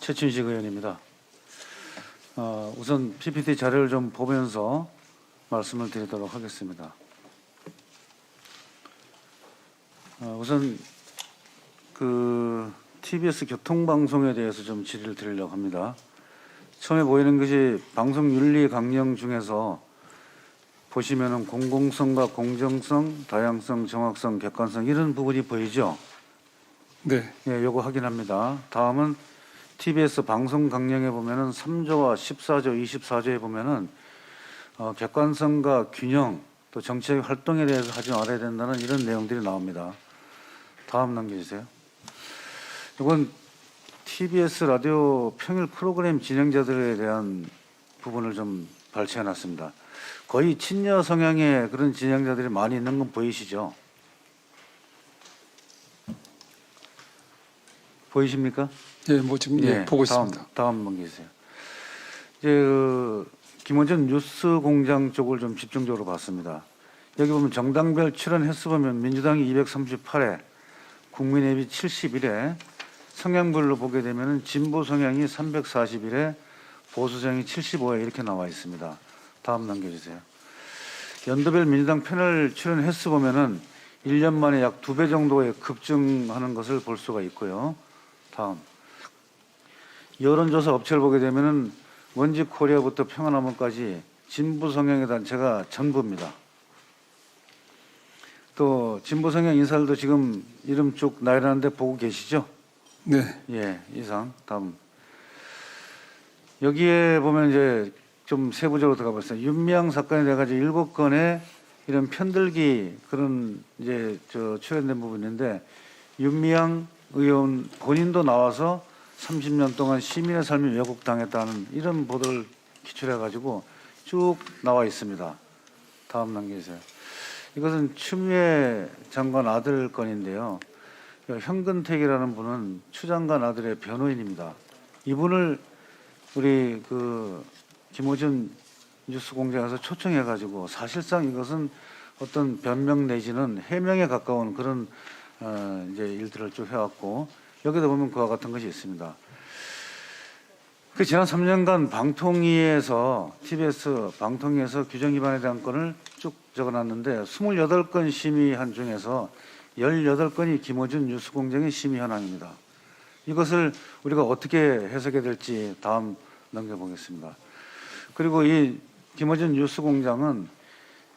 최춘식 의원입니다. 어, 우선 PPT 자료를 좀 보면서 말씀을 드리도록 하겠습니다. 어, 우선 그 TBS 교통방송에 대해서 좀 질의를 드리려고 합니다. 처음에 보이는 것이 방송 윤리 강령 중에서 보시면은 공공성과 공정성, 다양성, 정확성, 객관성 이런 부분이 보이죠. 네, 예, 요거 확인합니다. 다음은 TBS 방송 강령에 보면은 3조와 14조, 24조에 보면은 어, 객관성과 균형 또 정책 활동에 대해서 하지 말아야 된다는 이런 내용들이 나옵니다. 다음 넘겨주세요. 이건 TBS 라디오 평일 프로그램 진행자들에 대한 부분을 좀 발췌해 놨습니다. 거의 친여 성향의 그런 진행자들이 많이 있는 건 보이시죠? 보이십니까? 예, 뭐 지금 예, 보고 있습니다. 다음, 다음 넘기세요. 이제 그 김원전 뉴스 공장 쪽을 좀 집중적으로 봤습니다. 여기 보면 정당별 출연 횟수 보면 민주당이 238회, 국민의힘이 71회, 성향별로 보게 되면 진보 성향이 341회, 보수성이 75회 이렇게 나와 있습니다. 다음 넘겨주세요. 연도별 민주당 패널 출연 횟수 보면은 1년 만에 약 두 배 정도의 급증하는 것을 볼 수가 있고요. 다음. 여론조사 업체를 보게 되면은 원지 코리아부터 평화나무까지 진보 성향의 단체가 전부입니다. 또 진보 성향 인사들도 지금 이름 쭉 나열하는데 보고 계시죠? 네, 예, 이상 다음. 여기에 보면 이제 좀 세부적으로 들어가 보겠습니다. 윤미향 사건에 대해 가지고 일곱 건의 이런 편들기 그런 이제 저 출연된 부분인데 윤미향 의원 본인도 나와서 30년 동안 시민의 삶이 왜곡당했다는 이런 보도를 기출해 가지고 쭉 나와 있습니다. 다음 넘겨주세요. 이것은 추미애 장관 아들 건인데요. 현근택이라는 분은 추 장관 아들의 변호인입니다. 이분을 우리 그 김호준 뉴스 공장에서 초청해 가지고 사실상 이것은 어떤 변명 내지는 해명에 가까운 그런 어 이제 일들을 쭉 해왔고 여기다 보면 그와 같은 것이 있습니다. 그 지난 3년간 방통위에서 TBS 방통위에서 규정 위반에 대한 건을 쭉 적어놨는데 28건 심의한 중에서 18건이 김어준 뉴스공장의 심의 현황입니다. 이것을 우리가 어떻게 해석해야 될지 다음 넘겨보겠습니다. 그리고 이 김어준 뉴스공장은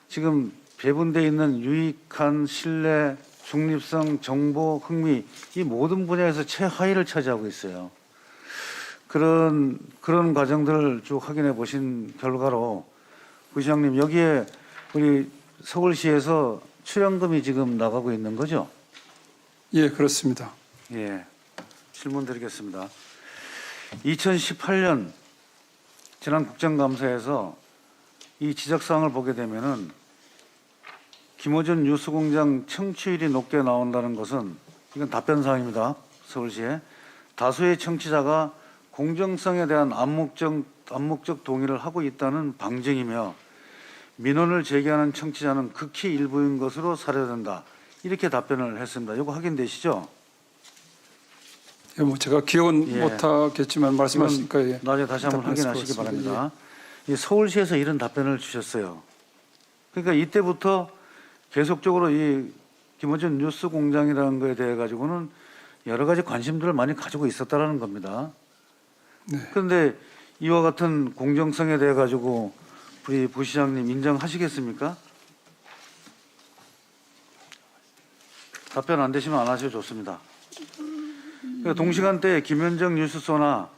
지금 배분돼 있는 유익한 신뢰, 중립성, 정보, 흥미 이 모든 분야에서 최하위를 차지하고 있어요. 그런 그런 과정들을 쭉 확인해 보신 결과로 부시장님 여기에 우리 서울시에서 출연금이 지금 나가고 있는 거죠? 예, 그렇습니다. 예. 질문 드리겠습니다. 2018년 지난 국정감사에서 이 지적사항을 보게 되면은 김호준 뉴스공장 청취율이 높게 나온다는 것은 이건 답변 사항입니다. 서울시에 다수의 청취자가 공정성에 대한 암묵적, 암묵적 동의를 하고 있다는 방증이며 민원을 제기하는 청취자는 극히 일부인 것으로 사료된다. 이렇게 답변을 했습니다. 이거 확인되시죠? 예, 뭐 제가 기억은 예. 못하겠지만 말씀하시니까 예. 나중에 다시 한번 확인하시기. 바랍니다. 이 서울시에서 이런 답변을 주셨어요. 그러니까 이때부터 계속적으로 이 김어준 뉴스 공장이라는 거에 대해 가지고는 여러 가지 관심들을 많이 가지고 있었다라는 겁니다. 네. 그런데 이와 같은 공정성에 대해 가지고 우리 부시장님 인정하시겠습니까? 답변 안 되시면 안 하셔도 좋습니다. 그러니까 동시간대에 김현정 뉴스소나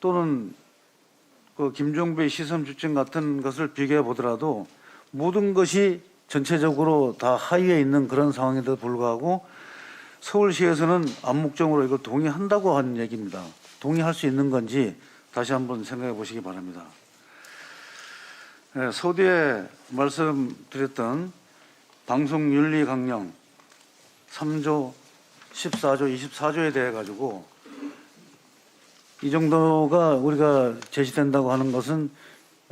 또는 그 김종배 시선 주증 같은 것을 비교해 보더라도 모든 것이 전체적으로 다 하위에 있는 그런 상황에도 불구하고 서울시에서는 암묵적으로 이걸 동의한다고 하는 얘기입니다. 동의할 수 있는 건지 다시 한번 생각해 보시기 바랍니다. 예, 서두에 말씀드렸던 방송윤리 강령 3조 14조 24조에 대해 가지고 이 정도가 우리가 제시된다고 하는 것은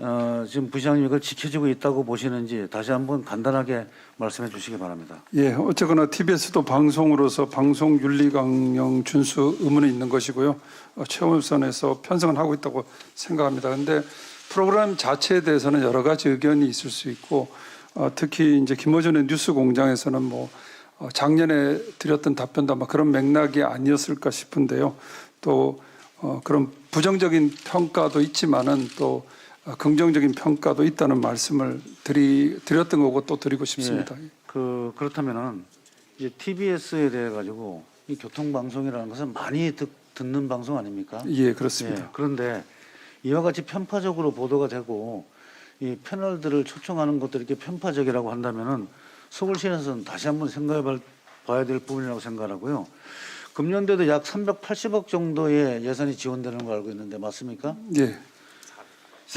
어, 지금 부시장님 이걸 지켜지고 있다고 보시는지 다시 한번 간단하게 말씀해 주시기 바랍니다. 예, 어쨌거나 TBS도 방송으로서 방송 윤리 강령 준수 의무는 있는 것이고요. 어, 최우선에서 편성을 하고 있다고 생각합니다. 그런데 프로그램 자체에 대해서는 여러 가지 의견이 있을 수 있고 어, 특히 이제 김어준의 뉴스 공장에서는 뭐 어, 작년에 드렸던 답변도 아마 그런 맥락이 아니었을까 싶은데요. 또 어, 그런 부정적인 평가도 있지만은 또 어, 긍정적인 평가도 있다는 말씀을 드리, 드렸던 거고 또 드리고 싶습니다. 그 그렇다면은 이제 TBS에 대해 가지고 이 교통 방송이라는 것은 많이 듣, 듣는 방송 아닙니까? 예, 그렇습니다. 예, 그런데 이와 같이 편파적으로 보도가 되고 이 패널들을 초청하는 것들이 이렇게 편파적이라고 한다면은 서울시에서는 다시 한번 생각해 봐- 봐야 될 부분이라고 생각하고요. 금년도에도 약 380억 정도의 예산이 지원되는 걸 알고 있는데 맞습니까? 예.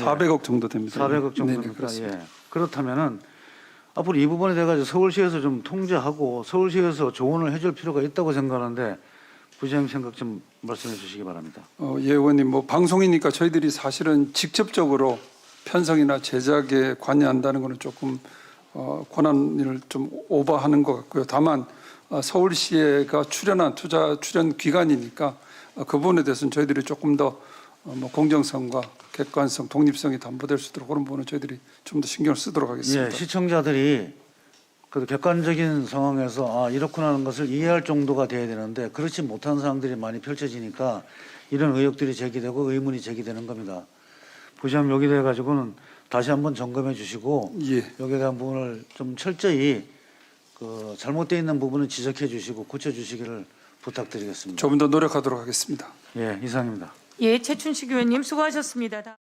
400억 정도 됩니다. 400억 네네, 정도니까 그렇습니다. 예. 그렇다면은 앞으로 이 부분에 대해 가지고 서울시에서 좀 통제하고 서울시에서 조언을 해줄 필요가 있다고 생각하는데 부장님 생각 좀 말씀해 주시기 바랍니다. 어, 예, 의원님, 뭐 방송이니까 저희들이 사실은 직접적으로 편성이나 제작에 관여한다는 것은 조금 어, 권한을 좀 오버하는 것 같고요. 다만 어, 서울시가 출연한 투자 출연 기관이니까 어, 그 부분에 대해서는 저희들이 조금 더 어, 뭐 공정성과 객관성, 독립성이 담보될 수 있도록 그런 부분은 저희들이 좀 더 신경을 쓰도록 하겠습니다. 예, 시청자들이 그 객관적인 상황에서 아 이렇구나 하는 것을 이해할 정도가 돼야 되는데 그렇지 못한 상황들이 많이 펼쳐지니까 이런 의혹들이 제기되고 의문이 제기되는 겁니다. 부장님 여기 대해 가지고는 다시 한번 점검해 주시고 예, 여기에 대한 부분을 좀 철저히 그 잘못되어 있는 부분은 지적해 주시고 고쳐 주시기를 부탁드리겠습니다. 조금 더 노력하도록 하겠습니다. 예, 이상입니다. 예, 최춘식 의원님 수고하셨습니다.